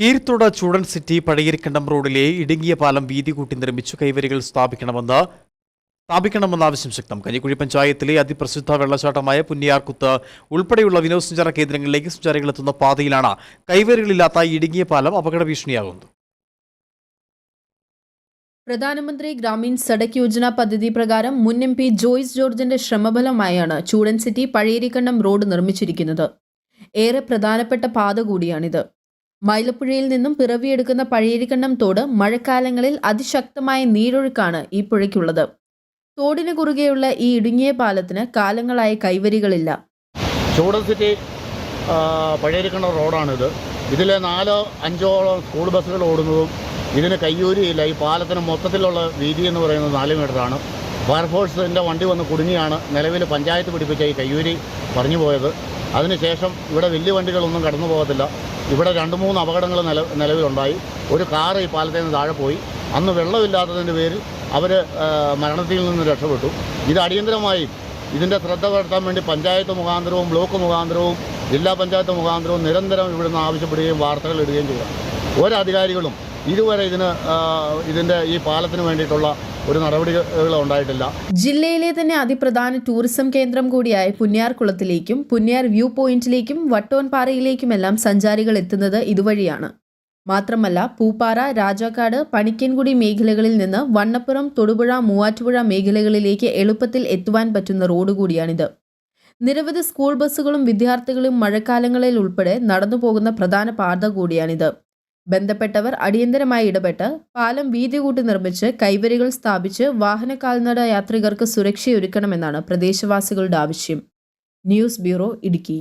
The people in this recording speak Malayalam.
കീർത്തോട് ചൂടൻ സിറ്റി പഴയരിക്കണ്ടം റോഡിലെ ഇടുങ്ങിയ പാലം വീതി കൂട്ടി നിർമ്മിച്ചു. കൈവരികൾ സ്ഥാപിക്കണമെന്ന് സ്ഥാപിക്കണമെന്ന ആവശ്യം ശക്തം. കഞ്ഞിക്കുഴി പഞ്ചായത്തിലെ അതിപ്രസിദ്ധ വെള്ളച്ചാട്ടമായ പുന്നിയാർകുത്ത് ഉൾപ്പെടെയുള്ള വിനോദസഞ്ചാര കേന്ദ്രങ്ങളിലേക്ക് സഞ്ചാരികൾ എത്തുന്ന പാതയിലാണ് കൈവരികളില്ലാത്ത ഇടുങ്ങിയ പാലം അപകട ഭീഷണിയാകുന്നത്. പ്രധാനമന്ത്രി ഗ്രാമീൺ സഡക് യോജന പദ്ധതി പ്രകാരം മുൻ എം പി ജോയ്സ് ജോർജിന്റെ ശ്രമഫലമായാണ് ചൂടൻ സിറ്റി പഴയരിക്കണ്ടം റോഡ് നിർമ്മിച്ചിരിക്കുന്നത്. ഏറെ പ്രധാനപ്പെട്ട പാത കൂടിയാണിത്. മൈലപ്പുഴയിൽ നിന്നും പിറവിയെടുക്കുന്ന പഴയരിക്കണ്ടം തോട് മഴക്കാലങ്ങളിൽ അതിശക്തമായ നീരൊഴുക്കാണ് ഈ പുഴയ്ക്കുള്ളത്. തോടിന് കുറുകെയുള്ള ഈ ഇടുങ്ങിയ പാലത്തിന് കാലങ്ങളായി കൈവരികളില്ല. ചൂടൻ സിറ്റി ആ, പഴയരിക്കണ്ട റോഡാണിത്. ഇതിലെ നാലോ അഞ്ചോളം സ്കൂൾ ബസ്സുകൾ ഓടുന്നതും ഇതിന് കയ്യൂരിയില്ല. ഈ പാലത്തിന് മൊത്തത്തിലുള്ള വീതി എന്ന് പറയുന്നത് നാല് മീറ്ററാണ്. ഫയർഫോഴ്സിന്റെ വണ്ടി വന്ന് കുടുങ്ങിയാണ് നിലവിൽ പഞ്ചായത്ത് പിടിപ്പിച്ച ഈ കയ്യൂരി പറഞ്ഞു പോയത് അതിനുശേഷം ഇവിടെ വലിയ വണ്ടികളൊന്നും കടന്നു പോകത്തില്ല ഇവിടെ രണ്ട് മൂന്ന് അപകടങ്ങൾ നില നിലവിലുണ്ടായി. ഒരു കാറ് ഈ പാലത്തിൽ നിന്ന് താഴെ പോയി. അന്ന് വെള്ളമില്ലാത്തതിന്റെ പേരിൽ അവർ മരണത്തിൽ നിന്ന് രക്ഷപ്പെട്ടു. ഇത് അടിയന്തരമായി ഇതിന്റെ ശ്രദ്ധ വരുത്താൻ വേണ്ടി പഞ്ചായത്ത് മുഖാന്തരവും ബ്ലോക്ക് മുഖാന്തരവും ജില്ലാ പഞ്ചായത്ത് മുഖാന്തരവും നിരന്തരം ഇവിടുന്ന് ആവശ്യപ്പെടുകയും വാർത്തകൾ ഇടുകയും ചെയ്യുക ഒരധികാരികളും ഇതുവരെ ഇതിന് ഇതിന്റെ ഈ പാലത്തിന് വേണ്ടിയിട്ടുള്ള ഒരു നടപടികൾ ഉണ്ടായിട്ടില്ല. ജില്ലയിലെ തന്നെ അതിപ്രധാന ടൂറിസം കേന്ദ്രം കൂടിയായ പുന്യാർകുളത്തിലേക്കും പുന്നിയാർ വ്യൂ പോയിന്റിലേക്കും വട്ടോൻപാറയിലേക്കുമെല്ലാം സഞ്ചാരികൾ എത്തുന്നത് ഇതുവഴിയാണ്. മാത്രമല്ല പൂപ്പാറ രാജാക്കാട് പണിക്കൻകുടി മേഖലകളിൽ നിന്ന് വണ്ണപ്പുറം തൊടുപുഴ മൂവാറ്റുപുഴ മേഖലകളിലേക്ക് എളുപ്പത്തിൽ എത്തുവാൻ പറ്റുന്ന റോഡ് കൂടിയാണിത്. നിരവധി സ്കൂൾ ബസ്സുകളും വിദ്യാർത്ഥികളും മഴക്കാലങ്ങളിൽ ഉൾപ്പെടെ നടന്നു പോകുന്ന പ്രധാന പാത കൂടിയാണിത്. ബന്ധപ്പെട്ടവർ അടിയന്തരമായി ഇടപെട്ട് പാലം വീതി കൂട്ടി നിർമ്മിച്ച് കൈവരികൾ സ്ഥാപിച്ച് വാഹന കാൽനട യാത്രികർക്ക് സുരക്ഷയൊരുക്കണമെന്നാണ് പ്രദേശവാസികളുടെ ആവശ്യം. News bureau Idukki.